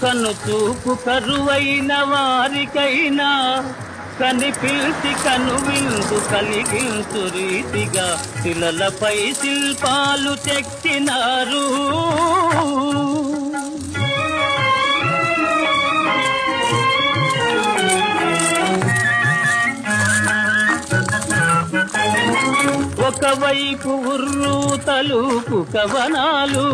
కను చూపు కరువైన వారికైనా కనిపిల్చి కను విందు కలిగించు రీతిగా శిలలపై శిల్పాలు చెక్కినారు. ఒకవైపు ఉర్రు తలుపు కవనాలు